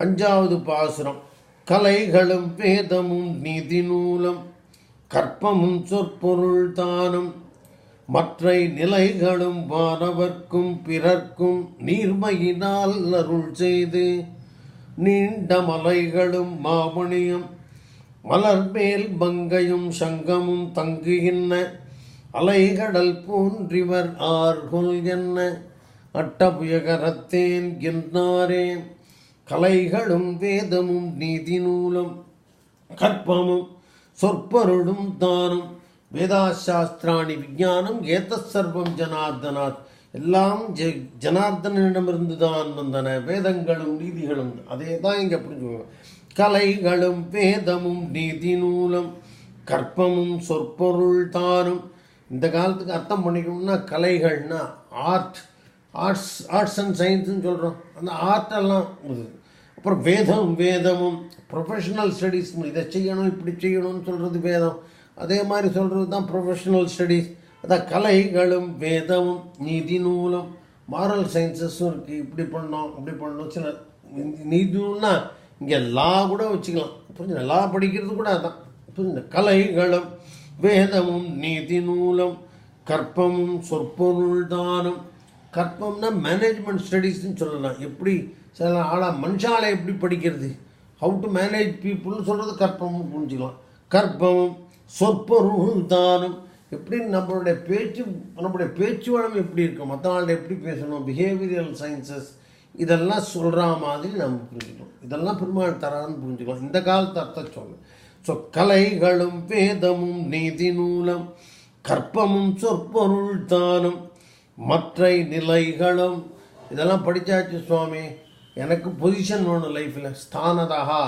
அஞ்சாவது பாசுரம். கலைகளும் வேதமும் நீதி நூலம் கற்பமும் சொற்பொருள் தானும். மற்ற நிலைகளும் வானவர்க்கும் பிறர்க்கும் நீர்மையினால் அருள் செய்து நீண்ட மலைகளும் மாமணியும் மலர்மேல் மங்கையும் சங்கமும் தங்குகின்ற அலைகடல் போன்றிவர் ஆர்கொல் என்ன அட்டபுயகரத்தேன் என்னாரே கலைகளும் வேதமும் நீதி நூலும் கற்பமும் சொற்பொருளும் தானும். வேதாசாஸ்திராணி விஞ்ஞானம் ஏத்த சர்வம் ஜனார்தனாத் எல்லாம் ஜெ ஜனார்தனிடமிருந்து தான் வந்தன. வேதங்களும் நீதிகளும் அதே தான் இங்கே புரிஞ்சுக்கணும் கலைகளும் வேதமும் நீதி நூலும் கற்பமும் சொற்பொருள் தானும். இந்த காலத்துக்கு அர்த்தம் பண்ணிக்கணும்னா கலைகள்னா ஆர்ட் ஆர்ட்ஸ் ஆர்ட்ஸ் அண்ட் சயின்ஸுன்னு சொல்கிறோம் அந்த ஆர்ட்டெல்லாம் இருக்குது அப்புறம் வேதம் வேதமும் ப்ரொஃபஷனல் ஸ்டடீஸ் இதை செய்யணும் இப்படி செய்யணும்னு சொல்கிறது வேதம். அதே மாதிரி சொல்கிறது தான் ப்ரொஃபஷனல் ஸ்டடீஸ் அதான் கலைகளும் வேதமும் நீதி நூலும் மாரல் சயின்சஸும் இருக்குது இப்படி பண்ணோம் அப்படி பண்ணோம். சில நீதி நூல்னா இங்கே லா கூட வச்சுக்கலாம். புரிஞ்சுங்க லா படிக்கிறது கூட அதான். புரிஞ்சுங்க கலைகளும் வேதமும் நீதி நூலும் கற்பமும் சொற்பொருள் தானும். கற்பம்னா மேனேஜ்மெண்ட் ஸ்டடீஸ்னு சொல்லலாம். எப்படி சில ஆனால் மனுஷாலை எப்படி படிக்கிறது? ஹவு டு மேனேஜ் பீப்புள்னு சொல்கிறது கற்பமும் புரிஞ்சுக்கலாம். கற்பம் சொற்பொருள் தானும். எப்படி நம்மளுடைய பேச்சு நம்மளுடைய பேச்சு வளம் எப்படி இருக்கும்? மற்ற ஆள்கிட்ட எப்படி பேசணும்? பிஹேவியரல் சயின்சஸ் இதெல்லாம் சொல்கிற மாதிரி நம்ம புரிஞ்சுக்கணும் இதெல்லாம் பெருமாள் தரான்னு புரிஞ்சுக்கலாம். இந்த காலத்து அர்த்தம் சொல்லு. ஸோ கலைகளும் வேதமும் நீதி நூலம் கற்பமும் சொற்பொருள் தானும் மற்றை நிலைகளும். இதெல்லாம் படித்தாச்சு சுவாமி. எனக்கு பொசிஷன் வேணும் லைஃப்பில் ஸ்தானதாகா.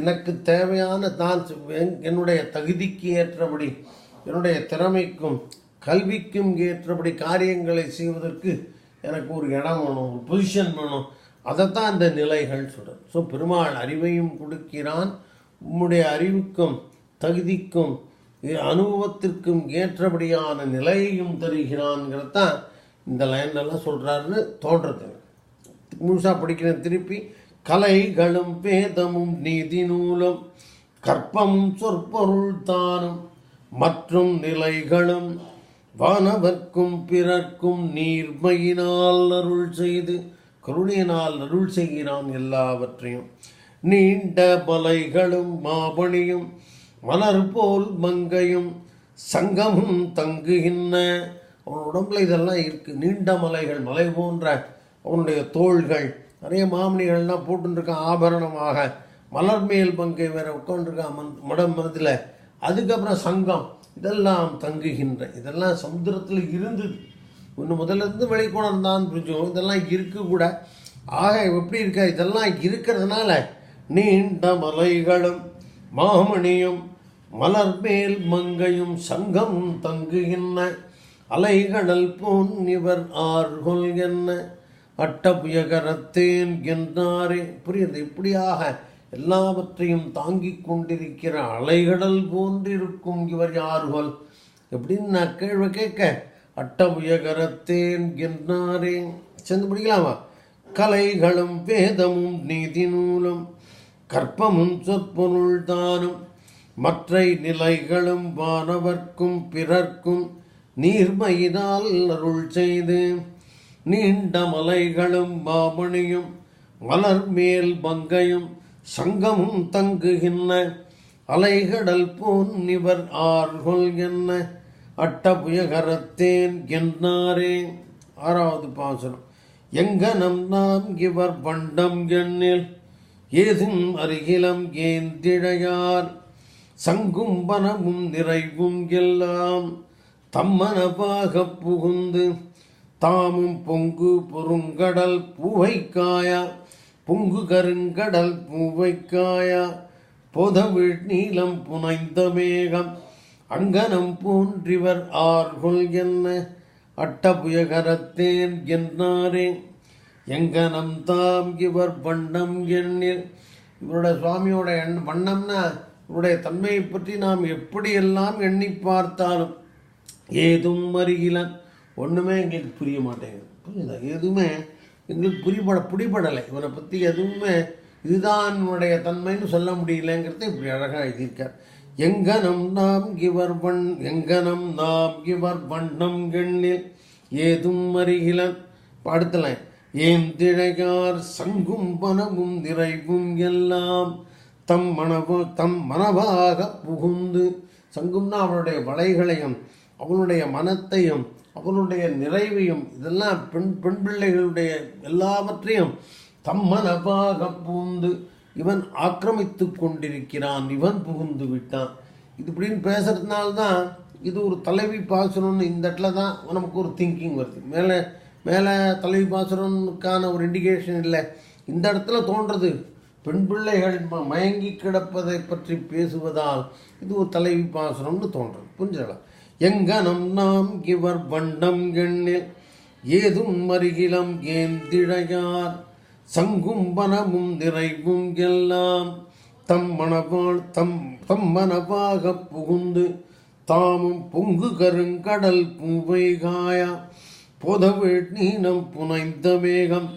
எனக்கு தேவையான தான் என்னுடைய தகுதிக்கு ஏற்றபடி என்னுடைய திறமைக்கும் கல்விக்கும் ஏற்றபடி காரியங்களை செய்வதற்கு எனக்கு ஒரு இடம் வேணும் ஒரு பொசிஷன் வேணும். அதைத்தான் இந்த நிலைகள் சொல்கிறேன் ஸோ பெருமாள் அறிவையும் கொடுக்கிறான். உம்முடைய அறிவுக்கும் தகுதிக்கும் அனுபவத்திற்கும் ஏற்றபடியான நிலையையும் தருகிறான்ங்கிறது தான் இந்த லைன்லலாம் சொல்கிறாருன்னு தோன்றது முழுசாக படிக்கிறேன் திருப்பி. கலைகளும் வேதமும் நீதி நூலும் கற்பமும் சொற்பொருள் தானும் மற்றும் நிலைகளும் வானவர்க்கும் பிறர்க்கும் நீர்மையினால் அருள் செய்து கருணையினால் அருள் செய்கிறான் எல்லாவற்றையும். நீண்ட மலைகளும் மாபணியும் மலர் போல் மங்கையும் சங்கமும் தங்குகின்ற அவன் உடம்புல இதெல்லாம் இருக்குது நீண்ட மலைகள் மலை போன்ற அவனுடைய தோள்கள். நிறைய மாமணிகள்லாம் போட்டுருக்கான் ஆபரணமாக. மலர் மேல் மங்கை வேற உட்காந்துருக்கான் மன் மடம் மனதில். அதுக்கப்புறம் சங்கம். இதெல்லாம் தங்குகின்ற இதெல்லாம் சமுத்திரத்தில் இருந்தது. ஒன்று முதல்ல இருந்து வெளிக்கொணர்ந்தான் புரிஞ்சோம். இதெல்லாம் இருக்கு கூட. ஆக எப்படி இருக்க? இதெல்லாம் இருக்கிறதுனால நீண்ட மலைகளும் மாமணியும் மலர் மேல் மங்கையும் சங்கம் தங்குகின்ற. அலைகடல் போன் இவர் ஆர்கொல் என்ன அட்டபுயகரத்தேன் என்றாரே. புரியுது? இப்படியாக எல்லாவற்றையும் தாங்கிக் கொண்டிருக்கிற அலைகடல் போன்றிருக்கும் இவர் யார்கொல்? எப்படின்னு நான் கேள்வி கேட்க அட்டபுயகரத்தேன் என்றாரே. சேர்ந்து பிடிக்கலாமா? கலைகளும் வேதமும் நீதி நூலும் கற்பமும் சொற்பொருள் தானும் மற்றை நிலைகளும் வானவர்க்கும் பிறர்க்கும் நீர்மையினால் அருள் செய்து நீண்ட மலைகளும் மாமணியும் மலர்மேல் பங்கையும் சங்கமும் தங்குகின்ற அலைகடல் போன் இவர் ஆர்கொள் என்ன அட்டபுயகரத்தேன் என்னாரே? ஆறாவது பாசுரம். எங்கனம் நாம் இவர் வண்டம் எண்ணில் ஏதும் அருகிலம் ஏந்திழையார் சங்கும் பனமும் நிறைவும் எல்லாம் தம்மனபாக புகுந்து தாமும் பொங்கு பொருங்கடல் பூவைக்காயார் பொங்கு கருங்கடல் பூவைக்காயா பொதவிழ் நீலம் புனைந்த மேகம் அங்கனம் போன்றிவர் ஆர்கொள் என்ன அட்டபுயகரத்தேன் என்னாரே. எங்கனம் தாம் இவர் வண்ணம் எண்ணில் இவருடைய சுவாமியோட எண் வண்ணம்னா இவருடைய தன்மையை பற்றி நாம் எப்படியெல்லாம் எண்ணி பார்த்தாலும் ஏதும் அருகிலன் ஒன்றுமே எங்களுக்கு புரிய மாட்டேங்குது. புரியுதா? எதுவுமே எங்களுக்கு புரிபட பிடிபடலை இவரை பற்றி எதுவுமே இதுதான் உன்னுடைய தன்மைன்னு சொல்ல முடியலங்கிறத இப்படி அழகாக எழுதியிருக்கார். எங்கனம் நாம் இவர் வண் எங்கனம் நாம் இவர் வண்ணம் கெண்ணில் ஏதும் அருகிலன் அடுத்தலாம் ஏன் திழையார் சங்கும் பனமும் நிறைவும் எல்லாம் தம் மனவ தம் மனவாக புகுந்து சங்கும்னா அவனுடைய வளைகளையும் அவனுடைய மனத்தையும் அவனுடைய நிறைவையும் இதெல்லாம் பெண் பெண் பிள்ளைகளுடைய எல்லாவற்றையும் தம்மனபாக பூந்து புகுந்து இவன் ஆக்கிரமித்து கொண்டிருக்கிறான் இவன் புகுந்து விட்டான். இது இப்படின்னு பேசுறதுனால தான் இது ஒரு தலைவி பாசுரம்னு இந்த இடத்துல தான் நமக்கு ஒரு திங்கிங் வருது. மேலே மேலே தலைவி பாசுரனுக்கான ஒரு இண்டிகேஷன் இல்லை. இந்த இடத்துல தோன்றது பெண் பிள்ளைகள் மயங்கி கிடப்பதை பற்றி பேசுவதால் இது ஒரு தலைவி பாசுரம்னு தோன்றது. புரிஞ்சிடலாம் எங்கனம் நாம் இவர் வண்டம் எண்ணில் ஏதும் அருகிலம் ஏந்திழையார் சங்கும் வனமும் நிறைவும் எல்லாம் தம் மணவாள் தம் தம் மனவாக புகுந்து தாமும் பொங்கு கருங்கடல் பூவை காயா புதவிழ் நீனம் புனைந்த மேகம்.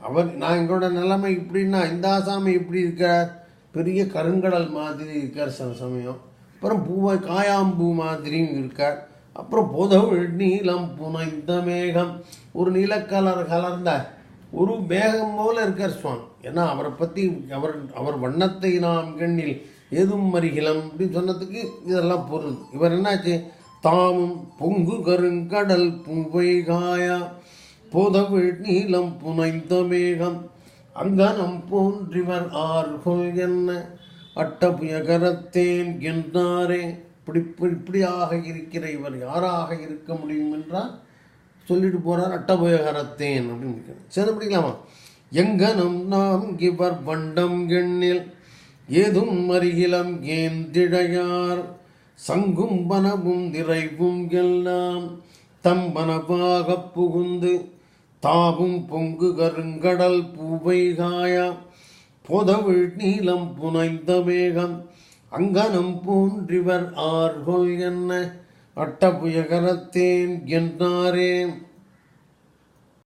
அவர் நான் எங்களோட நிலைமை இப்படின்னா இந்த ஆசாமி இப்படி இருக்கார் பெரிய கருங்கடல் மாதிரி இருக்கார் சில சமயம். அப்புறம் பூவை காயாம்பூ மாதிரியும் இருக்கார். அப்புறம் புதவிழ் நீளம் புனைந்த மேகம். ஒரு நீலக்கலர் கலர்ந்த ஒரு மேகம் போல இருக்கார் சுவாமி. ஏன்னா அவரை பற்றி அவர் அவர் வண்ணத்தை நாம் கண்ணில் ஏதும் மறிகிலம் அப்படின்னு சொன்னதுக்கு இதெல்லாம் பொருள். இவர் என்னாச்சு? தாமும் பொங்கு கருங்கடல் பூவை காயா. புதவிழ் நீளம் புனைந்த மேகம். அங்கனம் போன்றிவர் ஆர்கொள் என்ன? அட்டபுயகரத்தேன் என்றாரே. இப்படி இப்படியாக இருக்கிற இவர் யாராக இருக்க முடியும் என்றால் சொல்லிட்டு போகிறார் அட்டபுயகரத்தேன் அப்படின்னு சரி அப்படிங்களாமா எங்கனம் நாம் இவர் வண்டம் எண்ணில் ஏதும் அருகிலம் ஏந்திழையார் சங்கும் பனவும் நிறைவும் எல்லாம் தம்பனவாக புகுந்து தாவும் பொங்கு கருங்கடல் பூவை காயா புதவிழ் நீலம் புனைந்த மேகம் அங்கனம் பூன்றிவர் ஆர்கொள் என்ன? அட்டபுயகரத்தேன் என்றாரேன்